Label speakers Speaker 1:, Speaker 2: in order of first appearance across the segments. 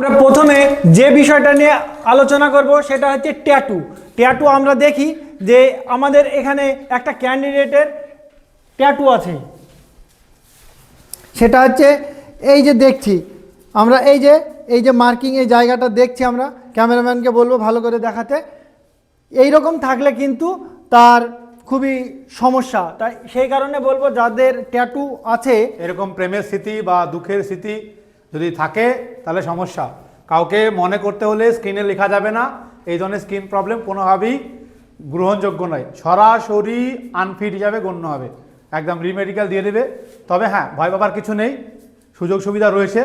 Speaker 1: আমরা প্রথমে যে বিষয়টা নিয়ে আলোচনা করব সেটা হচ্ছে ট্যাটু। ট্যাটু আমরা দেখি যে আমাদের এখানে একটা ক্যান্ডিডেটের ট্যাটু আছে। সেটা হচ্ছে এই যে দেখছি, আমরা এই যে এই যে মার্কিং এই জায়গাটা দেখছি আমরা, ক্যামেরাম্যানকে বলব ভালো করে দেখাতে। এই রকম থাকলে কিন্তু তার খুবই সমস্যা। তাই সেই কারণে বলব যাদের ট্যাটু আছে
Speaker 2: এরকম প্রেমের স্মৃতি বা দুঃখের স্মৃতি যদি থাকে, তাহলে সমস্যা। কাউকে মনে করতে হলে স্ক্রিনে লেখা যাবে না। এই ধরনের স্ক্রিন প্রবলেম কোনোভাবেই গ্রহণযোগ্য নয়। সরাসরি আনফিট হিসাবে গণ্য হবে। একদম রিমেডিক্যাল দিয়ে দেবে। তবে হ্যাঁ ভয় পাবার কিছু নেই। সুযোগ সুবিধা রয়েছে।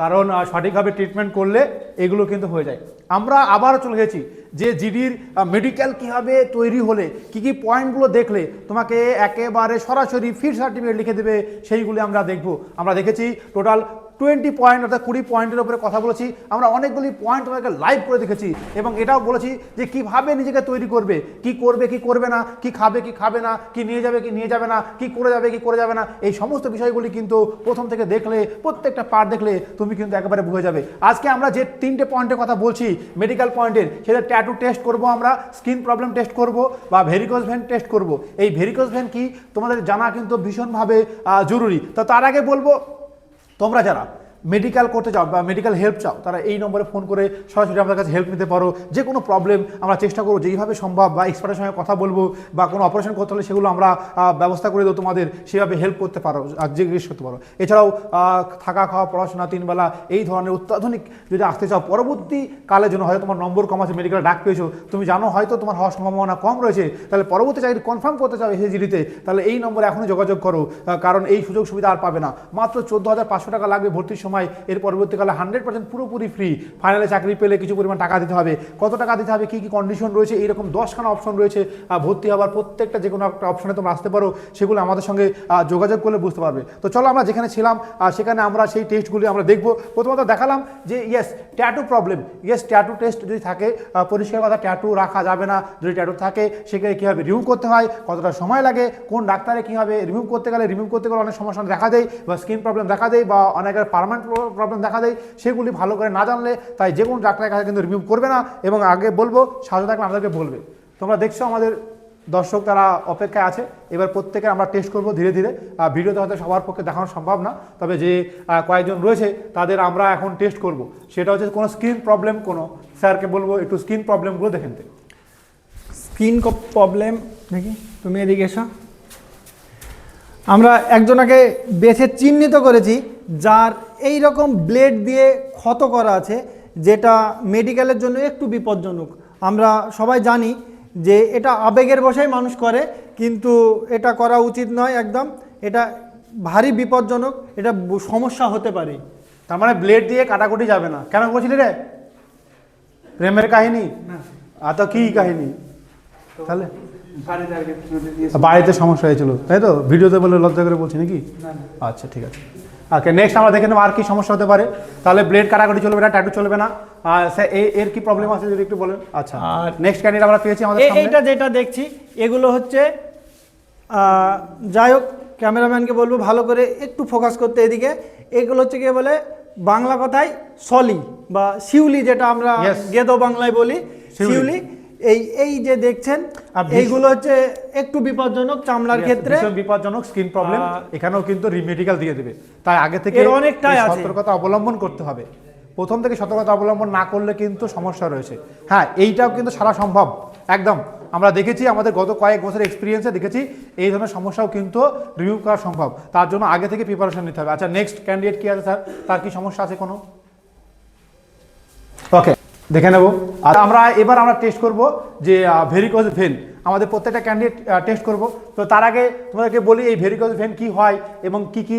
Speaker 2: কারণ সঠিকভাবে ট্রিটমেন্ট করলে এগুলো কিন্তু হয়ে যায়। আমরা আবারও চলে গেছি যে জিডির মেডিকেল কীভাবে তৈরি হলে, কি কি পয়েন্টগুলো দেখলে তোমাকে একেবারে সরাসরি ফিট সার্টিফিকেট লিখে দেবে, সেইগুলি আমরা দেখব। আমরা দেখেছি টোটাল টোয়েন্টি পয়েন্ট অর্থাৎ কুড়ি পয়েন্টের উপরে কথা বলেছি। আমরা অনেকগুলি পয়েন্ট তোমাকে লাইভ করে দেখেছি এবং এটাও বলেছি যে কীভাবে নিজেকে তৈরি করবে, কি করবে কি করবে না, কি খাবে কি খাবে না, কি নিয়ে যাবে, কি নিয়ে যাবে না, কি করে যাবে, কি করে যাবে না, এই সমস্ত বিষয়গুলি কিন্তু প্রথম থেকে দেখলে, প্রত্যেকটা পার্ট দেখলে তুমি কিন্তু একেবারে বুঝে যাবে। আজকে আমরা যে তিনটে পয়েন্টের কথা বলছি মেডিকেল পয়েন্টের সেটা ট্যাটু টেস্ট করব আমরা স্কিন প্রবলেম টেস্ট করব বা ভেরিকোজ ভেন টেস্ট করব। এই ভেরিকোজ ভেন কি? তোমাদের জানা কিন্তু ভীষণভাবে জরুরি। তো তার আগে বলব তোমরা যারা মেডিকেল করতে চাও বা মেডিকেল হেল্প চাও, তারা এই নম্বরে ফোন করে সরাসরি আমাদের কাছে হেল্প নিতে পারো। যে কোনো প্রবলেম আমরা চেষ্টা করব, যেইভাবে সম্ভব বা এক্সপার্টের সঙ্গে কথা বলব বা কোনো অপারেশন করতে হলে সেগুলো আমরা ব্যবস্থা করে দেবো তোমাদের, সেভাবে হেল্প করতে পারো জিজ্ঞেস করতে পারো। এছাড়াও থাকা খাওয়া, পড়াশোনা তিনবেলা, এই ধরনের অত্যাধুনিক যদি আসতে চাও, পরবর্তী কালের জন্য হয়তো তোমার নম্বর কম আছে মেডিকেল ডাক পেয়েছ, তুমি জানো হয়তো তোমার হওয়ার সম্ভাবনা কম রয়েছে, তাহলে পরবর্তী চাকরি কনফার্ম করতে চাও এসএসজিডিতে তাহলে এই নম্বরে এখনই যোগাযোগ করো কারণ এই সুযোগ সুবিধা আর পাবে না। মাত্র চোদ্দ হাজার পাঁচশো টাকা লাগবে ভর্তির সময়। এর পরবর্তীকালে হান্ড্রেড পার্সেন্ট পুরোপুরি ফ্রি ফাইনালে চাকরি পেলে কিছু পরিমাণ টাকা দিতে হবে। কত টাকা দিতে হবে, কী কী কন্ডিশন রয়েছে এইরকম দশখানা অপশন রয়েছে। ভর্তি হওয়ার প্রত্যেকটা যে কোনো একটা অপশনে তোমরা আসতে পারো, সেগুলো আমাদের সঙ্গে যোগাযোগ করলে বুঝতে পারবে। তো চলো আমরা যেখানে ছিলাম সেখানে আমরা সেই টেস্টগুলি আমরা দেখব। প্রথমত দেখালাম যে yes tattoo problem yes tattoo test যদি থাকে পরিষ্কার কথা ট্যাটু রাখা যাবে না। যদি ট্যাটু থাকে সেখানে কীভাবে রিমুভ করতে হয়, কতটা সময় লাগে, কোন ডাক্তারে কীভাবে রিমুভ করতে গেলে রিমুভ করতে গেলে অনেক সমস্যা দেখা দেয়, বা স্কিন প্রবলেম দেখা দেয়, বা অনেকের পারমানেন্ট প্রবলেম দেখা দেয়, সেগুলি ভালো করে না জানলে তাই যে কোনো ডাক্তারের কাছে কিন্তু রিমুভ করবে না এবং আগে বলব সাজু থাকলে আমাদেরকে বলবে। তোমরা দেখছ আমাদের দর্শক তারা অপেক্ষায় আছে, এবার প্রত্যেকে আমরা টেস্ট করব ধীরে ধীরে। ভিডিওতে হয়তো সবার পক্ষে দেখানো সম্ভব না, তবে যে কয়েকজন রয়েছে তাদের আমরা এখন টেস্ট করব। সেটা হচ্ছে কোনো স্কিন প্রবলেম কোনো স্যারকে বলব একটু স্কিন প্রবলেমগুলো দেখে নিতে।
Speaker 1: স্কিন প্রবলেম দেখি, তুমি এদিকে এসো। আমরা একজনাকে বেছে চিহ্নিত করেছি যার এই রকম ব্লেড দিয়ে ক্ষত করা আছে যেটা মেডিকেলের জন্য একটু বিপজ্জনক। আমরা সবাই জানি যে এটা আবেগের বসাই মানুষ করে কিন্তু এটা করা উচিত নয় একদম। এটা ভারী বিপজ্জনক এটা সমস্যা হতে পারে।
Speaker 2: তার মানে ব্লেড দিয়ে কাটাকুটি যাবে না। কেন বলছিলি রে? প্রেমের কাহিনী? আর তো কি কাহিনী? তাহলে বাড়িতে সমস্যা হয়েছিল তাই তো? ভিডিওতে বলে লজ্জা করে বলছি নাকি? আচ্ছা ঠিক আছে। ওকে নেক্সট আমরা দেখে নেব আর কি সমস্যা হতে পারে। তাহলে ব্লেড কাটাকুটি চলবে না ট্যাটু চলবে না। আর স্যার এর কি প্রবলেম আছে যদি একটু বলেন? আচ্ছা
Speaker 1: আর
Speaker 2: নেক্সট ক্যান্ডিডেট আমরা পেয়েছি আমাদের সামনে।
Speaker 1: এইটা যেটা দেখছি এগুলো হচ্ছে যাই হোক ক্যামেরাম্যানকে বলব ভালো করে একটু ফোকাস করতে এদিকে। এগুলো হচ্ছে কি বলে বাংলা কথায় সলি বা শিউলি যেটা আমরা. গেদো বাংলায় বলি।
Speaker 2: শিউলি।
Speaker 1: এই এই যে দেখছেন এইগুলো হচ্ছে একটু বিপজ্জনক চামড়ার ক্ষেত্রে।
Speaker 2: ভীষণ বিপজ্জনক স্কিন প্রবলেম এখানেও কিন্তু রিমেডিকেল দিয়ে দেবে। তাই আগে থেকে
Speaker 1: এর অনেকটাই আছে।
Speaker 2: সতর্কতা অবলম্বন করতে হবে। প্রথম থেকে সতর্কতা অবলম্বন না করলে কিন্তু সমস্যা রয়েছে। হ্যাঁ এইটাও কিন্তু সারা সম্ভব। একদম। আমরা দেখেছি আমাদের গত কয়েক বছরের এক্সপিরিয়েন্সে দেখেছি এই ধরনের সমস্যাও কিন্তু রিভিউ করা সম্ভব। তার জন্য আগে থেকে প্রিপারেশন নিতে হবে। আচ্ছা নেক্সট ক্যান্ডিডেট কি আছে স্যার? তার কি সমস্যা আছে কোনো? ওকে দেখে নেব। আর আমরা এবার আমরা টেস্ট করব যে ভেরিকোজ ভেন আমাদের প্রত্যেকটা ক্যান্ডিডেট টেস্ট করব। তো তার আগে তোমাদেরকে বলি এই ভেরিকোজ ভেন কি হয় এবং কি কি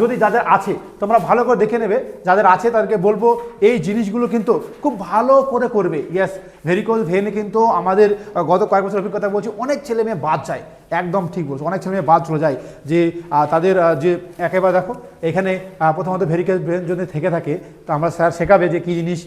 Speaker 2: যদি যাদের আছে, তোমরা ভালো করে দেখে নেবে, যাদের আছে তাদেরকে বলব, এই জিনিসগুলো কিন্তু খুব ভালো করে করবে। ইয়েস ভেরিকোজ ভেনে কিন্তু আমাদের গত কয়েক বছর অভিজ্ঞতা বলছি, অনেক ছেলে মেয়ে বাদ যায়। একদম ঠিক বলছো, অনেক ছেলে মেয়ে বাদ চলে যায় যে তাদের যে, একেবারে দেখো, এখানে প্রথমত ভেরিকেজ ব্রেন যদি থেকে থাকে, তো আমরা স্যার শেখাবে যে কী জিনিস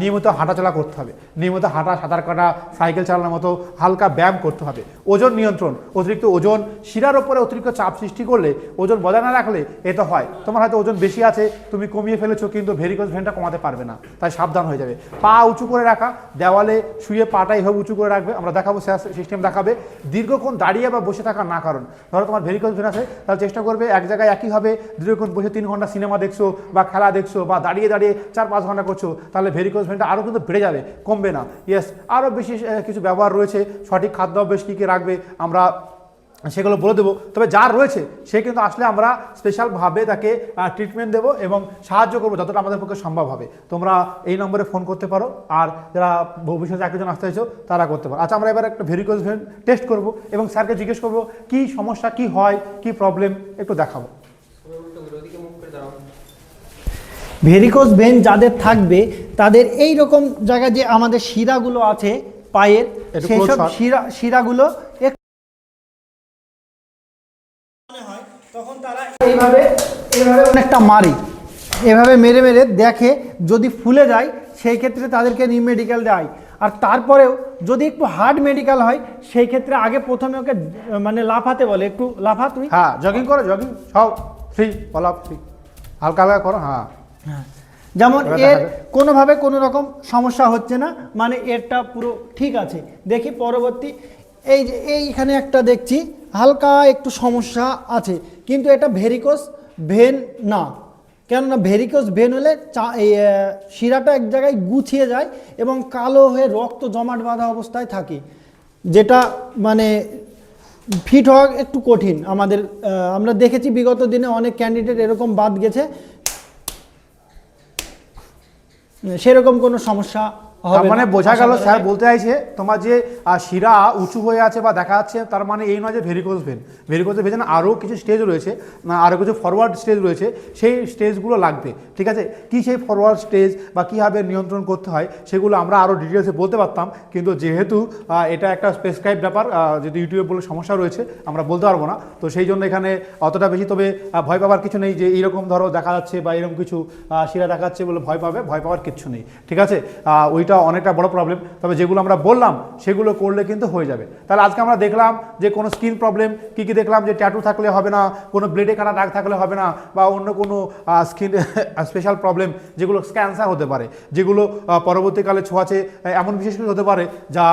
Speaker 2: নিয়মিত হাঁটাচলা করতে হবে। নিয়মিত হাঁটা, সাঁতার কাটা, সাইকেল চালানোর মতো হালকা ব্যায়াম করতে হবে। ওজন নিয়ন্ত্রণ, অতিরিক্ত ওজন শিরার ওপরে অতিরিক্ত চাপ সৃষ্টি করলে ওজন বজায় না রাখলে এ তো হয়। তোমার হয়তো ওজন বেশি আছে, তুমি কমিয়ে ফেলেছো, কিন্তু ভেরিকোজ ভেনটা কমাতে পারবে না। তাই সাবধান হয়ে যাবে। পা উঁচু করে রাখা, দেওয়ালে শুয়ে পাটা এইভাবে উঁচু করে রাখবে। আমরা দেখাবো সিস্টেম দেখাবে। দীর্ঘক্ষণ দাঁড়িয়ে বা বসে থাকা না কারণ। ধরো তোমার ভেরিকোজ ভেন আছে, তাহলে চেষ্টা করবে এক জায়গায় একইভাবে দীর্ঘক্ষণ বসে তিন ঘণ্টা সিনেমা দেখছ বা খেলা দেখছ বা দাঁড়িয়ে দাঁড়িয়ে চার পাঁচ ঘণ্টা করছ, তাহলে ভেরিকোজ ভেনটা আরও কিন্তু বেড়ে যাবে, কমবে না। ইয়েস আরও বেশি কিছু ব্যবহার রয়েছে। সঠিক খাদ্য অভ্যেস কী কী রাখবে, আমরা সেগুলো বলে দেবো। তবে যার রয়েছে সে কিন্তু আসলে আমরা স্পেশালভাবে তাকে ট্রিটমেন্ট দেবো এবং সাহায্য করব যতটা আমাদের পক্ষে সম্ভব হবে। তোমরা এই নম্বরে ফোন করতে পারো আর যারা ভবিষ্যতে একজন আসতে চাইছো তারা করতে পারো। আচ্ছা আমরা এবার একটা ভেরিকোজ ভেন টেস্ট করব এবং স্যারকে জিজ্ঞেস করব কী সমস্যা কি হয় কি প্রবলেম একটু দেখাবো।
Speaker 1: ভেরিকোজ ভেন যাদের থাকবে তাদের এই রকম জায়গায় যে আমাদের শিরাগুলো আছে পায়ের
Speaker 2: একটু
Speaker 1: সেই সব শিরা শিরাগুলো তখন তারা এইভাবে এইভাবে অনেকটা মারি। এভাবে মেরে মেরে দেখে যদি ফুলে যায় সেই ক্ষেত্রে তাদেরকে নিউ মেডিকেল দেয়। আর তারপরেও যদি একটু হার্ড মেডিকেল হয় সেই ক্ষেত্রে আগে প্রথমে ওকে মানে লাফাতে বলে। একটু লাফা তুই
Speaker 2: হ্যাঁ জগিং করো জগিং সব ফ্রি বলা ফ্রি হালকা হালকা করো হ্যাঁ।
Speaker 1: হ্যাঁ। যেমন এর কোনোভাবে কোনো রকম সমস্যা হচ্ছে না মানে এরটা পুরো ঠিক আছে। দেখি পরবর্তী এই যে এইখানে একটা দেখছি হালকা একটু সমস্যা আছে। কিন্তু এটা ভেরিকোস ভেন না। কেননা ভেরিকোস ভেন হলে শিরাটা এক জায়গায় গুছিয়ে যায় এবং কালো হয়ে রক্ত জমাট বাঁধা অবস্থায় থাকে, যেটা মানে ফিট হওয়া একটু কঠিন। আমাদের আমরা দেখেছি বিগত দিনে অনেক ক্যান্ডিডেট এরকম বাদ গেছে। সেরকম কোনো সমস্যা
Speaker 2: মানে বোঝা গেল স্যার বলতে চাইছে তোমার যে শিরা উঁচু হয়ে আছে বা দেখা যাচ্ছে তার মানে এই নয় যে ভেরিকোজ ভেন ভেরিকোজ ভেন আরও কিছু স্টেজ রয়েছে আরও কিছু ফরওয়ার্ড স্টেজ রয়েছে সেই স্টেজগুলো লাগবে ঠিক আছে? কি সেই ফরওয়ার্ড স্টেজ বা কীভাবে নিয়ন্ত্রণ করতে হয় সেগুলো আমরা আরও ডিটেলসে বলতে পারতাম কিন্তু যেহেতু এটা একটা স্পেসক্রাইব ব্যাপার যদি ইউটিউবে বলে সমস্যা রয়েছে আমরা বলতে পারব না। তো সেই জন্য এখানে অতটা বেশি তবে ভয় পাওয়ার কিছু নেই যে এইরকম ধরো দেখা যাচ্ছে বা এরকম কিছু শিরা দেখাচ্ছে বলে ভয় পাবে ভয় পাওয়ার কিছু নেই ঠিক আছে? আহ, ওইটা অনেকটা বড় প্রবলেম তবে যেগুলো আমরা বললাম, সেগুলো করলে কিন্তু হয়ে যাবে। তাহলে আজকে আমরা দেখলাম যে কোনো স্কিন প্রবলেম কি কি দেখলাম যে ট্যাটু থাকলে হবে না, কোনো ব্লেডে কাটা দাগ থাকলে হবে না, বা অন্য কোনো স্কিন স্পেশাল প্রবলেম যেগুলো ক্যান্সার হতে পারে, যেগুলো পরবর্তীকালে ছোঁয়াচে এমন বিশেষ কিছু হতে পারে যা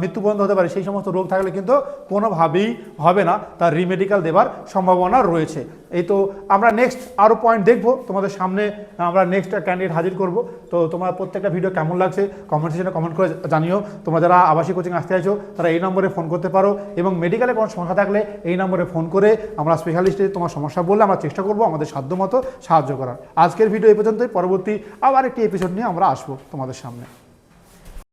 Speaker 2: মৃত্যুবন্ধ হতে পারে, সেই সমস্ত রোগ থাকলে কিন্তু কোনোভাবেই হবে না। তার রিমেডিকেল দেবার সম্ভাবনা রয়েছে। এই তো আমরা নেক্সট আরও পয়েন্ট দেখব। তোমাদের সামনে আমরা নেক্সট ক্যান্ডিডেট হাজির করব। তো তোমার প্রত্যেকটা ভিডিও কেমন লাগছে কমেন্ট সেকশনে কমেন্ট করে জানিও। তোমরা যারা আবাসিক কোচিং আসতে চাইছো, তারা এই নম্বরে ফোন করতে পারো এবং মেডিকেলে কোনো সমস্যা থাকলে এই নম্বরে ফোন করে আমরা স্পেশালিস্টে তোমার সমস্যা বললে আমরা চেষ্টা করব আমাদের সাধ্যমতো সাহায্য করার। আজকের ভিডিও এই পর্যন্তই। পরবর্তী আবার একটি এপিসোড নিয়ে আমরা আসব তোমাদের সামনে।